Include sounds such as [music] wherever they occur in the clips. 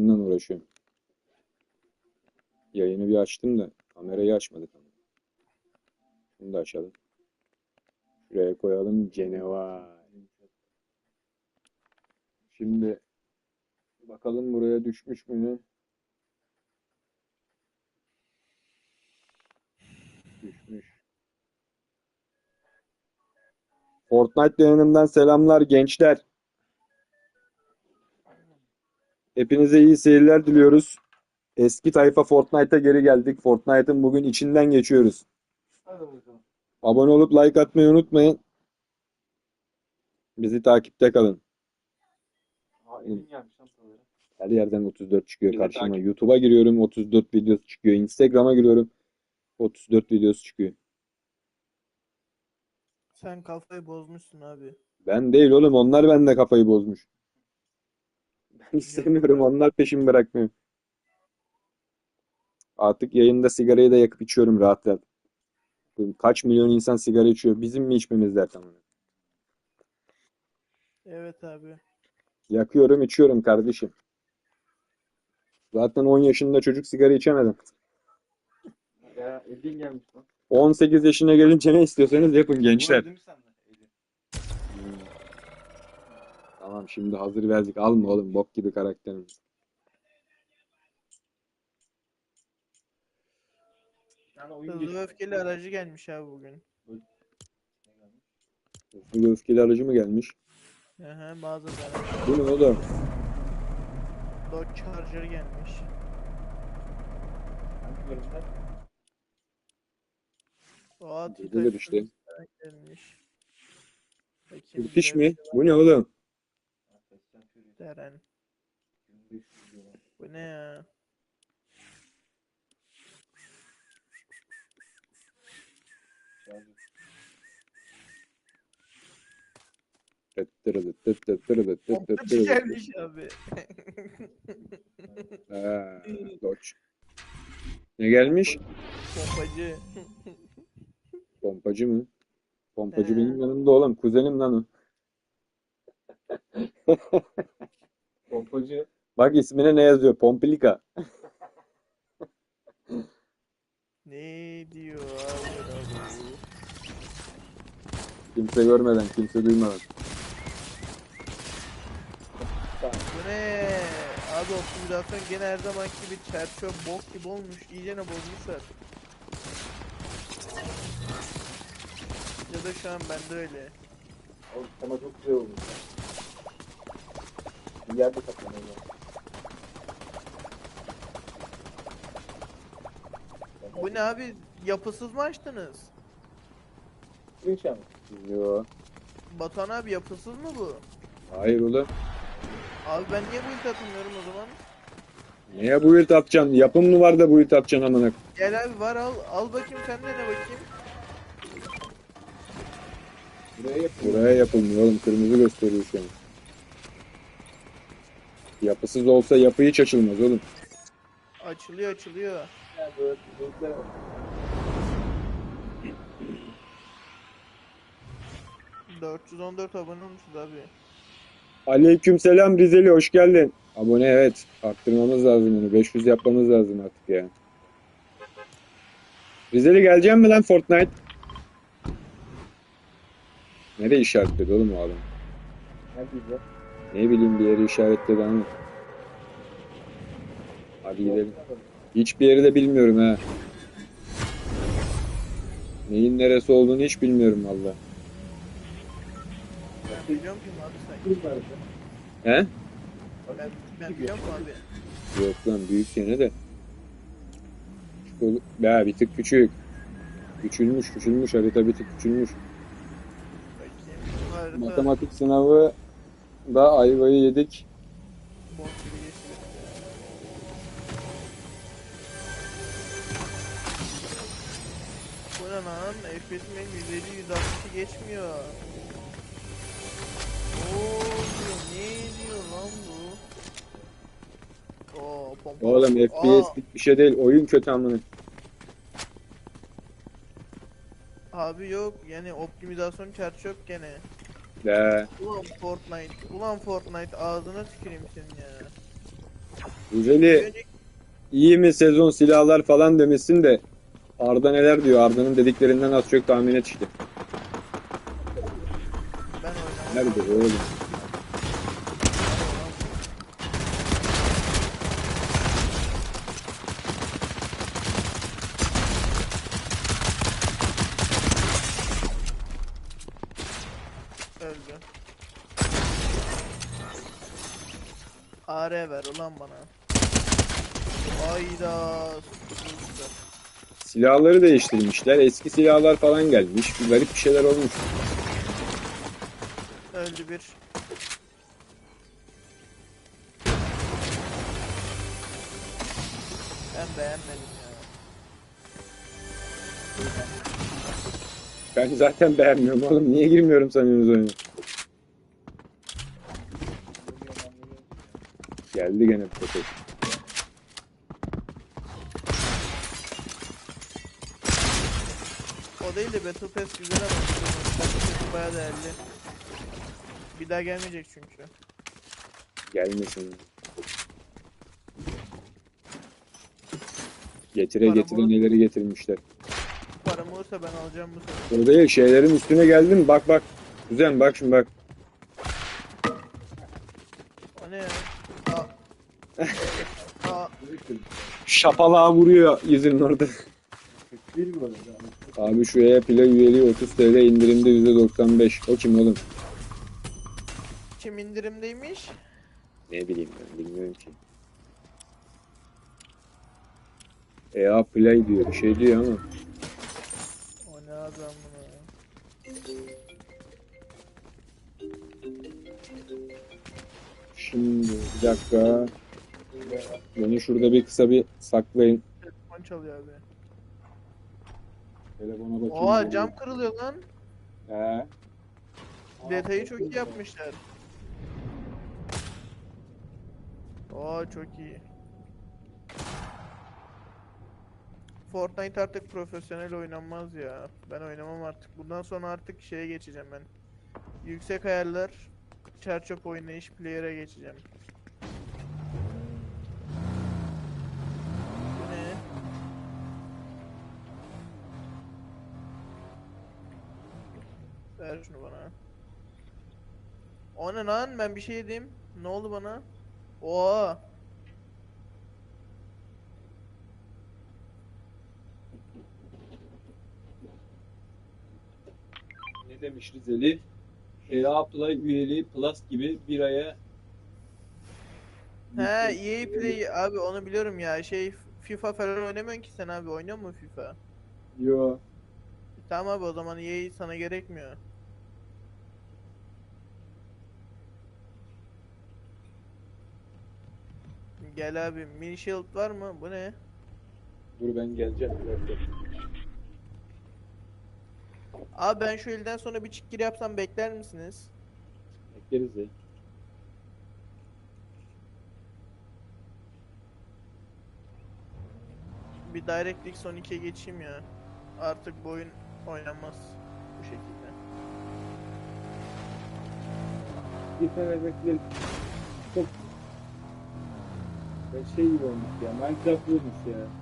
yayınla uğraşıyorum. Yayını bir açtım da kamerayı açmadık ama. Şunu da açalım. Şuraya koyalım Ceneva. Şimdi bakalım buraya düşmüş mü? Düşmüş. Fortnite yayınından selamlar gençler. Hepinize iyi seyirler diliyoruz. Eski tayfa Fortnite'a geri geldik. Fortnite'ın bugün içinden geçiyoruz. Abone olup like atmayı unutmayın. Bizi takipte kalın. Her yerden 34 çıkıyor Bizi karşıma. takip- YouTube'a giriyorum 34 videosu çıkıyor. Instagram'a giriyorum 34 videosu çıkıyor. Sen kafayı bozmuşsun abi. Ben değil oğlum onlar bende kafayı bozmuş. Ben istemiyorum onlar peşimi bırakmıyor. Artık yayında sigarayı da yakıp içiyorum rahat rahat. Kaç milyon insan sigara içiyor. Bizim mi içmemiz dert ama. Evet abi. Yakıyorum içiyorum kardeşim. Zaten 10 yaşında çocuk sigara içemedim. Ya elin gelmiş lan. 18 yaşına gelince ne istiyorsanız yapın gençler. Tamam şimdi hazır verdik. Alma oğlum bok gibi karakterim. Yani oyun Hızlı geçiyor. öfkeli aracı gelmiş abi bugün. Hızlı öfkeli aracı mı gelmiş? Aha mağazada. Bu ne oğlum? Dodge Charger gelmiş. Hangi bölümde? Oha Dediler işte. gelmiş. Bakayım, Türkiş mi? Bu ne oğlum? Deren. Bu ne ya? Pompacı gelmiş abi. [laughs] Ha, Dodge. Ne gelmiş? Pompacı. Pompacı mı? Pompacı benim yanımda oğlum. Kuzenim lan o. Pompacı. Bak ismine ne yazıyor? Pompilika. Ne diyor abi? abi? Kimse görmeden, kimse duymadan. Bu ne? Abi optimizasyon gene her zaman gibi çerçöp bok gibi olmuş. İyice ne bozmuşlar. Ya da şu an bende öyle. Tema çok güzel olmuş. Bir yerde saklanıyor. Bu ne abi? Yapısız mı açtınız? Screenshot mı? Yo. Batuhan abi yapısız mı bu? Hayır oğlum. Abi ben niye bu ilk atmıyorum o zaman? Neye bu yurt atacaksın? Yapım mı var da bu yurt atacaksın amına? Gel abi var al. Al bakayım sen de ne bakayım. Buraya yapıyor. Buraya yapılmıyor oğlum. Kırmızı gösteriyor şu an. Yapısız olsa yapı hiç açılmaz oğlum. Açılıyor açılıyor. Ya böyle renkler var. Hı. 414 abone olmuşuz abi. Aleykümselam Rizeli hoş geldin. Abone evet. Arttırmamız lazım onu. 500 yapmamız lazım artık ya. Rizeli gelecek mi lan Fortnite? Nereye işaretledi oğlum o adam? Neredeydi? Ne bileyim bir yeri işaretledi ama. Hadi gidelim. Hiçbir yeri de bilmiyorum ha. Neyin neresi olduğunu hiç bilmiyorum valla. Biliyorum ki abi sen. Kız nerede? He? Ben, ben biliyorum abi. Yok lan büyük gene de. Ya bir tık küçük. Küçülmüş küçülmüş harita bir tık küçülmüş. Matematik sınavı da ayvayı yedik. Bu ne lan? FPS'im en 150 160'ı geçmiyor. Oo diyor. Ne diyor lan bu? Oo pompa. Oğlum Aa, FPS'lik bir şey değil. Oyun kötü amına. Abi yok yani optimizasyon yok gene. De. Ulan Fortnite, ulan Fortnite ağzına tüküreyim senin ya. Güzeli iyi mi sezon silahlar falan demişsin de Arda neler diyor? Arda'nın dediklerinden az çok tahmin et işte. Ben oynamam. Nerede oğlum? Öldü. Ver ulan bana. Hayda. Silahları değiştirmişler. Eski silahlar falan gelmiş. Bir garip bir şeyler olmuş. Öldü bir. Ben beğenmedim ya. Ben zaten beğenmiyorum oğlum. Niye girmiyorum sanıyorsunuz oyuna? Geldi gene foto. O değil de Battle Pass güzel ama Battle Pass bayağı değerli. Bir daha gelmeyecek çünkü. Gelmesin. Getire Para getire neleri getirmişler. Param olursa ben alacağım bu sefer. O değil şeylerin üstüne geldim. Bak bak. Kuzen bak şimdi bak. O ne ya? Aa. Aa. Şapalığa vuruyor yüzünün orada. Abi şu EA Play üyeliği 30 TL indirimde %95. O kim oğlum? Kim indirimdeymiş? Ne bileyim ben bilmiyorum ki. EA Play diyor bir şey diyor ama. O ne adam bunu ya? Şimdi bir dakika. Beni şurada bir kısa bir saklayın. Telefon çalıyor abi. Telefona bakayım. Oha cam kırılıyor lan. He. Detayı çok iyi yapmışlar. Oha çok iyi. Fortnite artık profesyonel oynanmaz ya. Ben oynamam artık. Bundan sonra artık şeye geçeceğim ben. Yüksek ayarlar, çerçöp oynayış player'e geçeceğim. Ver şunu bana. O ne lan? Ben bir şey yedim. Ne oldu bana? Oha. ne demiş Rizeli? EA Play üyeliği Plus gibi bir aya He EA Play abi onu biliyorum ya. Şey FIFA falan oynamıyorsun ki sen abi. Oynuyor mu FIFA? Yo. Tamam abi o zaman EA sana gerekmiyor. Gel abi. Mini Shield var mı? Bu ne? Dur ben geleceğim. Abi ben şu elden sonra bir çık gir yapsam bekler misiniz? Bekleriz ya. Bir DirectX son 2'ye geçeyim ya. Artık bu oyun oynanmaz bu şekilde. Tane bekleyelim. Çok şey gibi olmuş ya. Minecraft olmuş ya.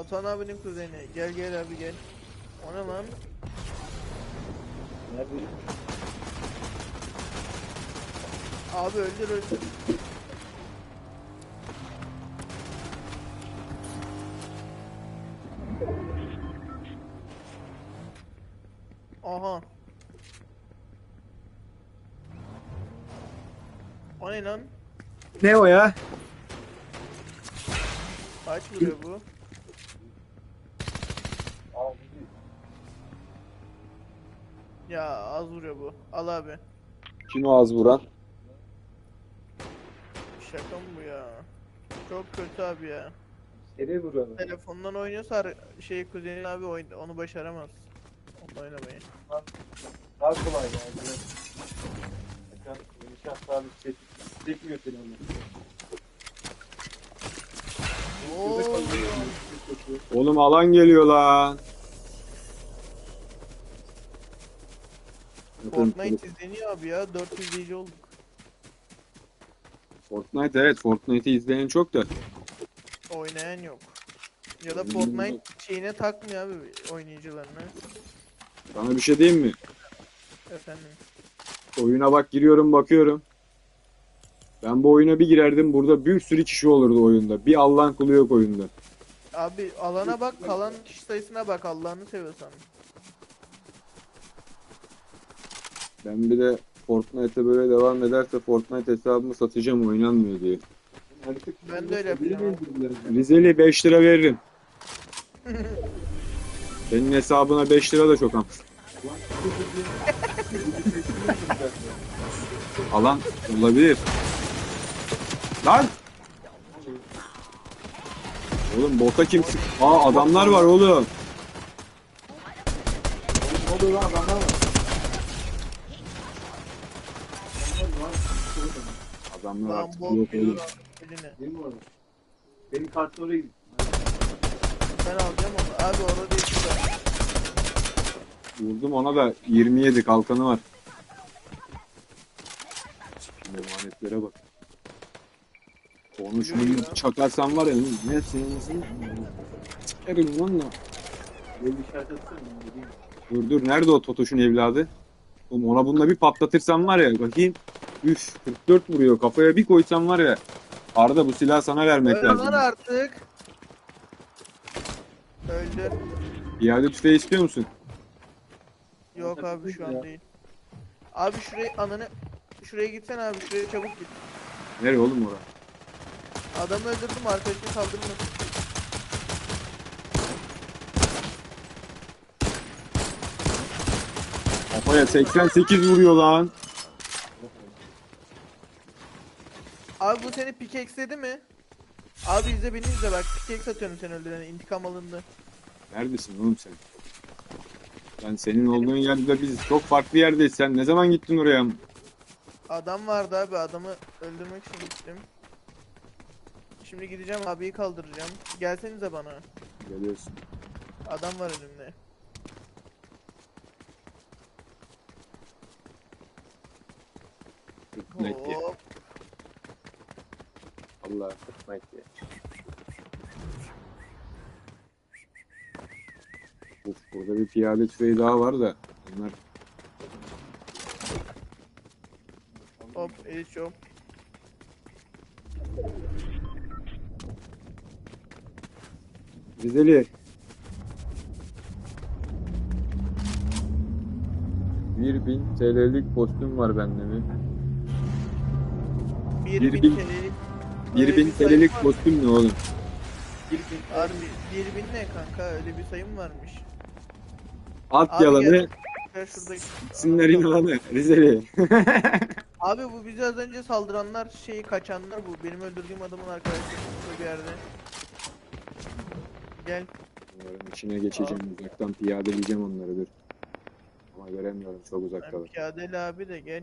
Batuhan abinin kuzeni. Gel gel abi gel. O ne lan? Nerede? Abi öldür öldür. Aha. O ne lan? Ne o ya? Kaç vuruyor bu? Aa, gidiyor. Ya az vuruyor bu. Al abi. Kim o az vuran? Şaka mı bu ya? Çok kötü abi ya. Nereye vuruyorlar? Telefondan oynuyorsa şey Kuzey abi oyun onu başaramaz. Onunla oynamayı. Daha kolay yani. Bakın çekmiyor telefonu. Oo. Oğlum alan geliyor lan. Fortnite izleniyor abi ya. 4 izleyici olduk. Fortnite evet Fortnite'i izleyen çok da. Oynayan yok. Ya da Fortnite şeyine takmıyor abi oynayıcılarını. Sana bir şey diyeyim mi? Efendim. Oyuna bak giriyorum bakıyorum. Ben bu oyuna bir girerdim burada bir sürü kişi olurdu oyunda. Bir Allah'ın kulu yok oyunda. Abi alana bak kalan kişi sayısına bak Allah'ını seviyorsan. Ben bir de Fortnite'e böyle devam ederse Fortnite hesabımı satacağım oynanmıyor diye. Ben de öyle yapacağım Rizeli 5 lira veririm. [laughs] Senin hesabına 5 lira da çok am. Alan olabilir. Lan! Oğlum bota kim sık? Aa adamlar var oğlum. Ne oluyor lan adamlar var. Adamlar Lan artık yok geliyor oğlum. abi eline. Değil mi orada? Benim kartı oraya gidiyor. Ben alacağım onu. Abi orada değil şurada. Vurdum ona da 27 kalkanı var. Emanetlere bak. Onu şunu ya. çakarsan var ya ne senin Sikerim lan la. Benim işaret atsana. ben gideyim. Dur dur nerede o Totoş'un evladı? Oğlum ona bununla bir patlatırsam var ya bakayım. Üf 44 vuruyor kafaya bir koysam var ya. Arda bu silahı sana vermek Öl lazım. lan artık. Öldü. İade tüfeği istiyor musun? Yok abi şu an değil. Abi şuraya ananı şuraya gitsene abi şuraya çabuk git. Nereye oğlum ora? Adamı öldürdüm arkadaşını kaldırmasın. Kafaya 88 vuruyor lan. Abi bu seni pickaxe'ledi mi? Abi izle beni izle bak pickaxe atıyorum seni öldürene intikam alındı. Neredesin oğlum sen? Ben senin olduğun yerde biz çok farklı yerdeyiz. Sen ne zaman gittin oraya? Adam vardı abi adamı öldürmek için gittim. Şimdi gideceğim abiyi kaldıracağım. Gelsenize bana. Geliyorsun. Adam var önümde. Hop. Allah kırpmak ya. Uf, burada bir piyade tüfeği daha var da. Bunlar... Hop, hiç hop. Güzeli. Bir bin TL'lik kostüm var bende mi? Bir, bir bin, bin TL'lik 1000 TL'lik kostüm ne oğlum? Abi 1000 ne kanka öyle bir sayım varmış. At Abi yalanı, gel. Yalanı, Rizeli. [laughs] Abi bu bize az önce saldıranlar şeyi kaçanlar bu. Benim öldürdüğüm adamın arkadaşı burada yerde. Gel. Onların içine geçeceğim uzaktan piyadeleyeceğim onları dur. Ama göremiyorum çok uzaktalar. Piyadeli abi de gel.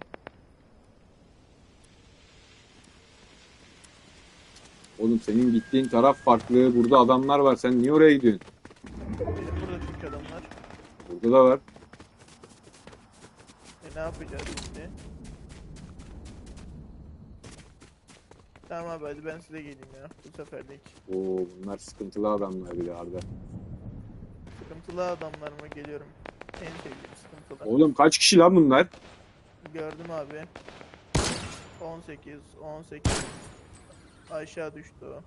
Oğlum senin gittiğin taraf farklı. Burada adamlar var. Sen niye oraya gidiyorsun? Burada çünkü adamlar. Burada da var. E ne yapacağız şimdi? Tamam abi hadi ben size geleyim ya bu seferlik. Oo bunlar sıkıntılı adamlar bir de Arda. Sıkıntılı adamlarıma geliyorum. En sevdiğim sıkıntılı. Oğlum kaç kişi lan bunlar? Gördüm abi. 18, 18. Aşağı düştü o.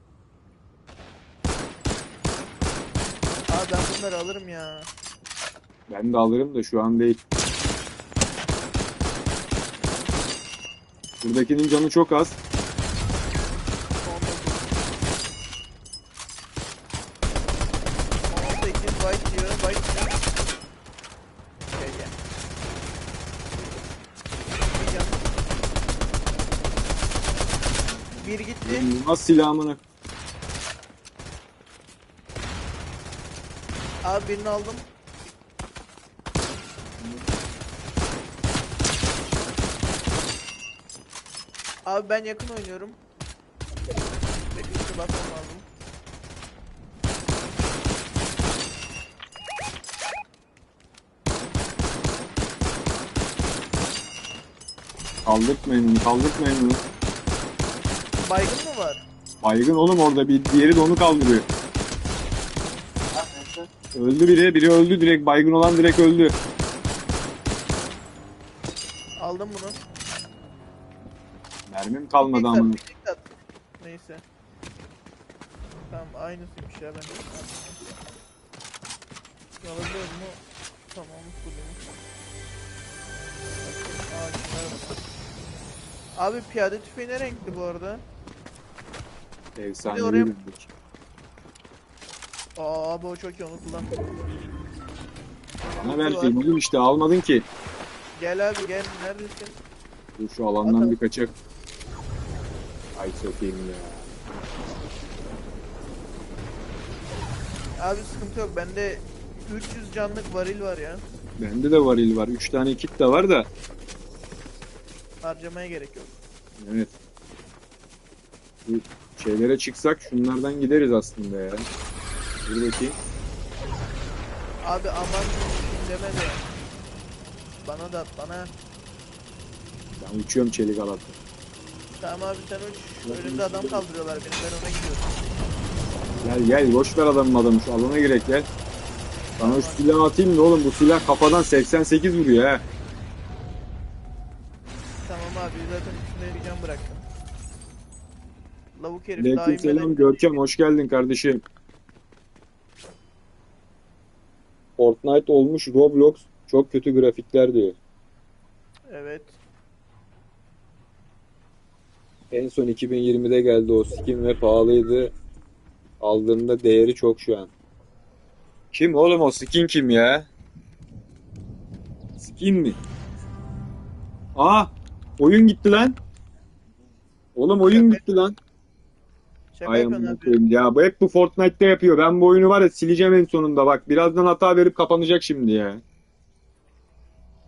Abi ben bunları alırım ya. Ben de alırım da şu an değil. Buradakinin canı çok az. 18 white diyor, white diyor. Gel gel. Bir can. Bir gitti. Nasıl silahımını? Abi birini aldım. Abi ben yakın oynuyorum. Bekle bakmam lazım. Kaldırtmayın. Baygın mı var? Baygın oğlum orada bir diğeri de onu kaldırıyor. Öldü biri, biri öldü direkt. Baygın olan direkt öldü. Aldım bunu. Mermim kalmadı amına. dikkat. Neyse. Tamam aynısıymış ya ben. Alabiliyor mu? Tamam bulayım. Aa, şunlara bak. Abi piyade tüfeği ne renkli bu arada? Efsane oraya- bir Aa abi o çok iyi onu kullan. Bana verseydin işte almadın ki. Gel abi gel neredesin? Dur şu alandan bir kaçak. Ay sokayım ya. Abi sıkıntı yok bende 300 canlık varil var ya. Bende de varil var. 3 tane kit de var da. Harcamaya gerek yok. Evet. Bu şeylere çıksak şunlardan gideriz aslında ya. Dur bakayım. Abi aman deme de. Bana da at bana. Ben uçuyorum çelik alatla. Tamam abi sen uç. Önümde adam kaldırıyorlar beni ben ona gidiyorum. Gel gel boş ver adamın adamı şu alana girek gel. Sana şu silahı atayım da oğlum bu silah kafadan 88 vuruyor ha. Lavuk herif daha Aleyküm selam inmeden- Görkem hoş geldin kardeşim. Fortnite olmuş Roblox çok kötü grafikler diyor. Evet. En son 2020'de geldi o skin ve pahalıydı. Aldığımda değeri çok şu an. Kim oğlum o skin kim ya? Skin mi? Aa oyun gitti lan. Oğlum oyun gitti lan. Şaka yapıyorsun abi. ya bu hep bu Fortnite'te yapıyor. Ben bu oyunu var ya sileceğim en sonunda bak. Birazdan hata verip kapanacak şimdi ya.